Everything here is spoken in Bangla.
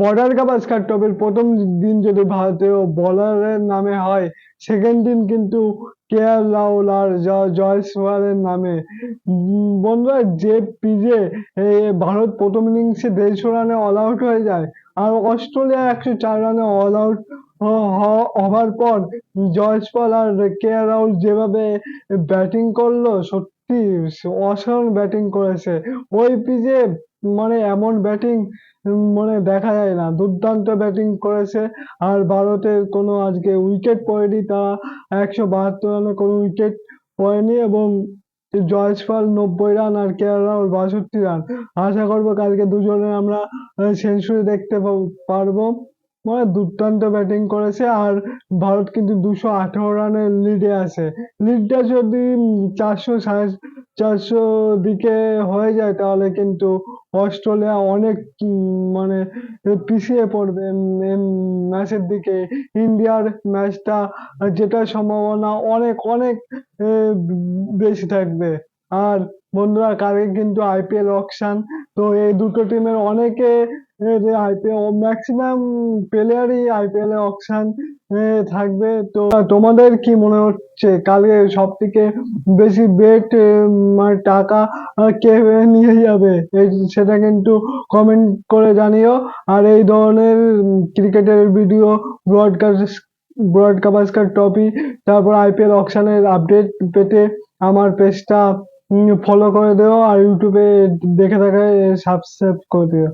বর্ডার গাভাস্কার টপের প্রথম দিন যদি ভারতীয় বোলারের নামে হয় সেকেন্ড দিন কিন্তু কে আর রাহুল আর জয়সওয়ালের নামে। বন্ধুরা যে পিজে ভারত প্রথম ইনিংসে দেড়শো রানে অল আউট হয়ে যায় আর অস্ট্রেলিয়া একশো চার রানে অল আউট হওয়ার পর জয়সওয়াল আর কে আর রাহুল যেভাবে ব্যাটিং করল, সত্যি অসাধারণ ব্যাটিং করেছে। ওই পিচে মানে এমন ব্যাটিং মানে দেখা যায় না। দুর্দান্ত ব্যাটিং করেছে। আর ভারতের কোনো আজকে উইকেট পড়েনি তারা একশো বাহাত্তর রানে কোনো উইকেট পড়েনি এবং জয়সওয়াল নব্বই রান আর কে এল রাহুল বাষট্টি রান। আশা করব কালকে দুজনে আমরা সেঞ্চুরি দেখতে পারব। মানে দুর্দান্ত ব্যাটিং করেছে আর ভারত কিন্তু দুশো আঠারো রানের লিডে আছে। লিডটা যদি চারশো সাড়ে চারশো দিকে হয়ে যায় তাহলে কিন্তু অস্ট্রেলিয়া অনেক মানে পিছিয়ে পড়বে। ম্যাচের দিকে ইন্ডিয়ার ম্যাচটা জেতার সম্ভাবনা অনেক অনেক বেশি থাকবে। আর বন্ধুরা, কালকে কিন্তু আইপিএল অকশন তো এই দুটো টিমের অনেকে যে আইপিএল ম্যাক্সিমাম প্লেয়ারই আইপিএল এ অকশন থাকবে। তো তোমাদের কি মনে হচ্ছে? কালকে সব থেকে বেশি বেট মানে টাকা কে নিয়ে যাবে? এই সেটা কিন্তু কমেন্ট করে জানিও। আর এই ধরনের ক্রিকেটের ভিডিও ব্রডকাস্ট ব্রডকাস্টার টপি তারপর আইপিএল অকশনের আপডেট পেতে আমার পেজটা ফলো করে দিও আর ইউটিউবে দেখে থাকায় সাবস্ক্রাইব করে দিও।